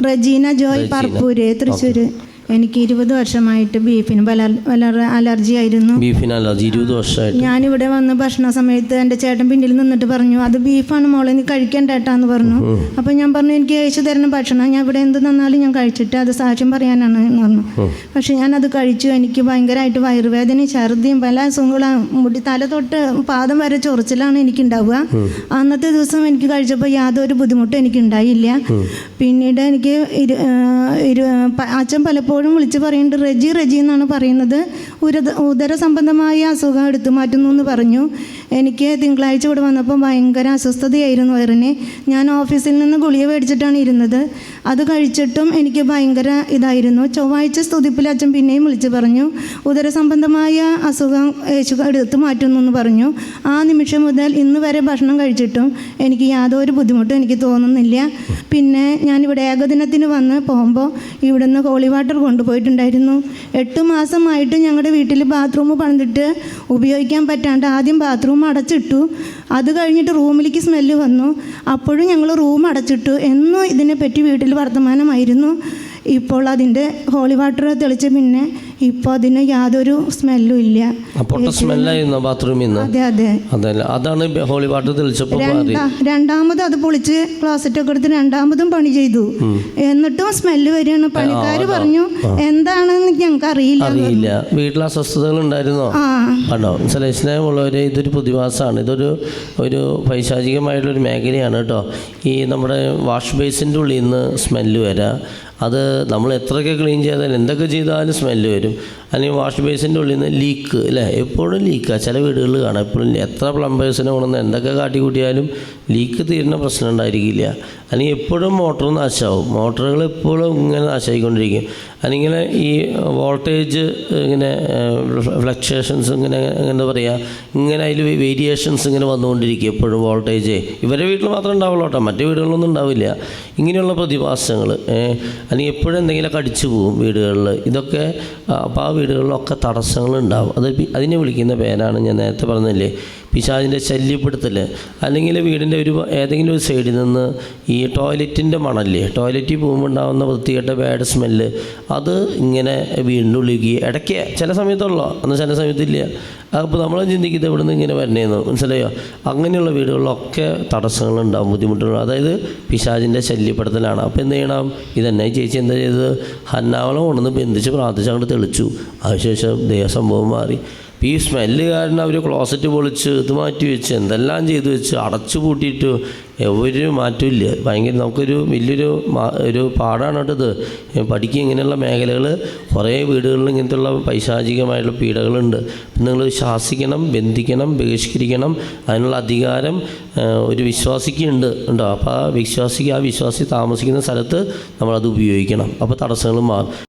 റജീന ജോയ് പാർപ്പൂര് തൃശ്ശൂര്. എനിക്ക് ഇരുപത് വർഷമായിട്ട് ബീഫിന് അലർജി ആയിരുന്നു ബീഫിന് അലർജി ഇരുപത് വർഷമായിട്ട്. ഞാനിവിടെ വന്ന് ഭക്ഷണ സമയത്ത് എന്റെ ചേട്ടൻ പിന്നിൽ നിന്നിട്ട് പറഞ്ഞു അത് ബീഫാണ് മോളെ നീ കഴിക്കണ്ടേട്ടാന്ന് പറഞ്ഞു. അപ്പം ഞാൻ പറഞ്ഞു എനിക്ക് കഴിച്ചു തരുന്ന ഭക്ഷണം ഞാൻ ഇവിടെ എന്ത് തന്നാലും ഞാൻ കഴിച്ചിട്ട് അത് സാക്ഷ്യം പറയാനാണ് എന്ന് പറഞ്ഞു. പക്ഷെ ഞാൻ അത് കഴിച്ചു എനിക്ക് ഭയങ്കരമായിട്ട് വയറുവേദനയും ഛർദിയും പല അസുഖങ്ങളും മുടി തല തൊട്ട് പാദം വരെ ചൊറിച്ചിലാണ് എനിക്ക് ഉണ്ടാവുക അന്നത്തെ ദിവസം എനിക്ക് കഴിച്ചപ്പോൾ യാതൊരു ബുദ്ധിമുട്ടും എനിക്ക് ഉണ്ടായില്ല പിന്നീട് എനിക്ക് അച്ഛൻ പലപ്പോഴും വിളിച്ച് പറയുന്നുണ്ട് റെജി റെജി എന്നാണ് പറയുന്നത്. ഉരത ഉദര സംബന്ധമായ അസുഖം എടുത്തു മാറ്റുന്നു എന്ന് പറഞ്ഞു. എനിക്ക് തിങ്കളാഴ്ച ഇവിടെ വന്നപ്പോൾ ഭയങ്കര അസ്വസ്ഥതയായിരുന്നു വയറിന്. ഞാൻ ഓഫീസിൽ നിന്ന് ഗുളിക മേടിച്ചിട്ടാണ് ഇരുന്നത്. അത് കഴിച്ചിട്ടും എനിക്ക് ഭയങ്കര ഇതായിരുന്നു. ചൊവ്വാഴ്ച സ്തുതിപ്പിൽ അച്ഛൻ പിന്നെയും വിളിച്ച് പറഞ്ഞു ഉദര സംബന്ധമായ അസുഖം യേശു എടുത്തു മാറ്റുന്നു എന്ന് പറഞ്ഞു. ആ നിമിഷം മുതൽ ഇന്ന് വരെ ഭക്ഷണം കഴിച്ചിട്ടും എനിക്ക് യാതൊരു ബുദ്ധിമുട്ടും എനിക്ക് തോന്നുന്നില്ല. പിന്നെ ഞാനിവിടെ ഏകദിനത്തിന് വന്ന് പോകുമ്പോൾ ഇവിടുന്ന് ഹോളി വാട്ടർ കൊണ്ടുപോയിട്ടുണ്ടായിരുന്നു. എട്ട് മാസമായിട്ട് ഞങ്ങളുടെ വീട്ടിൽ ബാത്റൂം പണിതിട്ട് ഉപയോഗിക്കാൻ പറ്റാണ്ട് ആദ്യം ബാത്റൂം അടച്ചിട്ടു. അത് കഴിഞ്ഞിട്ട് റൂമിലേക്ക് സ്മെല്ല് വന്നു. അപ്പോഴും ഞങ്ങൾ റൂം അടച്ചിട്ടു. എന്നും ഇതിനെപ്പറ്റി വീട്ടിൽ വർത്തമാനമായിരുന്നു. ഇപ്പോൾ അതിന്റെ ഹോളി വാട്ടർ തെളിച്ച പിന്നെ ഇപ്പോൾ അതിന് യാതൊരു സ്മെല്ലും ഇല്ല. സ്മെല്ലായിരുന്നു ബാത്റൂമിൽ നിന്ന് അതെ അതെ. അതല്ല അതാണ് ഹോളി വാട്ടർ തെളിച്ചപ്പോൾ രണ്ടാമത് അത് പൊളിച്ച് ക്ലോസറ്റ് ഒക്കെ എടുത്ത് രണ്ടാമതും പണി ചെയ്തു. എന്നിട്ടും സ്മെല്ല് വരികയാണ്. പണിക്കാർ പറഞ്ഞു എന്താണെന്ന് ഞങ്ങൾക്ക് അറിയില്ല. അറിയില്ല. വീട്ടിൽ അസ്വസ്ഥതകൾ ഉണ്ടായിരുന്നോ? ആണോ സ്നേഹമുള്ളവരെ ഇതൊരു പ്രതിഭാസമാണ് ഇതൊരു ഒരു പൈശാചികമായിട്ടുള്ളൊരു മേഖലയാണ് കേട്ടോ. ഈ നമ്മുടെ വാഷ് ബേസിന്റെ ഉള്ളിൽ നിന്ന് സ്മെല്ല് വരാം. അത് നമ്മൾ എത്രയൊക്കെ ക്ലീൻ ചെയ്താലും എന്തൊക്കെ ചെയ്താലും സ്മെല്ല് വരും. അല്ലെങ്കിൽ വാഷ് ബേസിന്റെ ഉള്ളിൽ നിന്ന് ലീക്ക് അല്ലേ എപ്പോഴും ലീക്കാണ് ചില വീടുകളിൽ കാണാം. എപ്പോഴും എത്ര പ്ലംബേഴ്സിനെ കൊണ്ടുവന്ന് എന്തൊക്കെ കാട്ടിക്കൂട്ടിയാലും ലീക്ക് തീരുന്ന പ്രശ്നം ഉണ്ടായിരിക്കില്ല. അല്ലെങ്കിൽ എപ്പോഴും മോട്ടർ നാശമാവും. മോട്ടറുകൾ എപ്പോഴും ഇങ്ങനെ നാശമായിക്കൊണ്ടിരിക്കും. അല്ലെങ്കിൽ ഈ വോൾട്ടേജ് ഇങ്ങനെ ഫ്ലക്ച്വേഷൻസ് ഇങ്ങനെ എന്താ പറയുക ഇങ്ങനെ അതിൽ വേരിയേഷൻസ് ഇങ്ങനെ വന്നുകൊണ്ടിരിക്കും എപ്പോഴും വോൾട്ടേജ് ഇവരുടെ വീട്ടിൽ മാത്രമേ ഉണ്ടാവുള്ളൂ കേട്ടോ. മറ്റു വീടുകളിലൊന്നും ഉണ്ടാവില്ല. ഇങ്ങനെയുള്ള പ്രതിഭാസങ്ങൾ അല്ലെങ്കിൽ എപ്പോഴും എന്തെങ്കിലുമൊക്കെ അടിച്ചു പോകും വീടുകളിൽ. ഇതൊക്കെ അപ്പോൾ ആ വീടുകളിലൊക്കെ തടസ്സങ്ങളുണ്ടാവും അത് അതിനെ വിളിക്കുന്ന പേരാണ് ഞാൻ നേരത്തെ പറഞ്ഞില്ലേ പിശാചിന്റെ ശല്യപ്പെടുത്തൽ അല്ലെങ്കിൽ വീടിന്റെ ഒരു ഏതെങ്കിലും ഒരു സൈഡിൽ നിന്ന് ഈ ടോയ്ലറ്റിന്റെ മണല്ലേ ടോയ്ലറ്റിൽ പോകുമ്പോൾ ഉണ്ടാകുന്ന വൃത്തികെട്ട ബാഡ് സ്മെല്ല് അത് ഇങ്ങനെ വീടിന്റെ ഉള്ളിലേക്ക് ഇടയ്ക്ക് ചില സമയത്തുള്ളൂ അന്ന് ചില സമയത്തില്ല. അപ്പോൾ നമ്മൾ ചിന്തിക്കുന്നത് ഇവിടെ നിന്ന് ഇങ്ങനെ വരണേന്ന്. മനസ്സിലായോ? അങ്ങനെയുള്ള വീടുകളിലൊക്കെ തടസ്സങ്ങളുണ്ടാകും ബുദ്ധിമുട്ടുകൾ അതായത് പിശാചിന്റെ ശല്യപ്പെടുത്തലാണ്. അപ്പോൾ എന്ത് ചെയ്യണം? ഇതെന്നെ ചേച്ചി എന്താ ചെയ്തത്? ഹന്നാവളം കൊണ്ടുവന്ന് ബന്ധിച്ച് പ്രാർത്ഥിച്ച് അങ്ങോട്ട് തെളിച്ചു. അതിനുശേഷം ദേഹസംഭവം മാറി. ഈ സ്മെല്ല് കാരണം അവർ ക്ലോസറ്റ് പൊളിച്ച് ഇത് മാറ്റി വെച്ച് എന്തെല്ലാം ചെയ്തു വെച്ച് അടച്ചു പൂട്ടിയിട്ട് ഒരു മാറ്റമില്ല. ഭയങ്കര നമുക്കൊരു വലിയൊരു ഒരു പാടാണ് കേട്ടത് പഠിക്കുക ഇങ്ങനെയുള്ള മേഖലകൾ കുറേ വീടുകളിൽ ഇങ്ങനത്തെയുള്ള പൈശാചികമായിട്ടുള്ള പീഡകളുണ്ട്. നിങ്ങൾ ശാസിക്കണം ബന്ധിക്കണം ബഹിഷ്കരിക്കണം. അതിനുള്ള അധികാരം ഒരു വിശ്വാസിക്കുണ്ട് ഉണ്ടോ അപ്പോൾ ആ വിശ്വാസിക്ക് ആ വിശ്വാസി താമസിക്കുന്ന സ്ഥലത്ത് നമ്മളത് ഉപയോഗിക്കണം. അപ്പോൾ തടസ്സങ്ങൾ മാറും.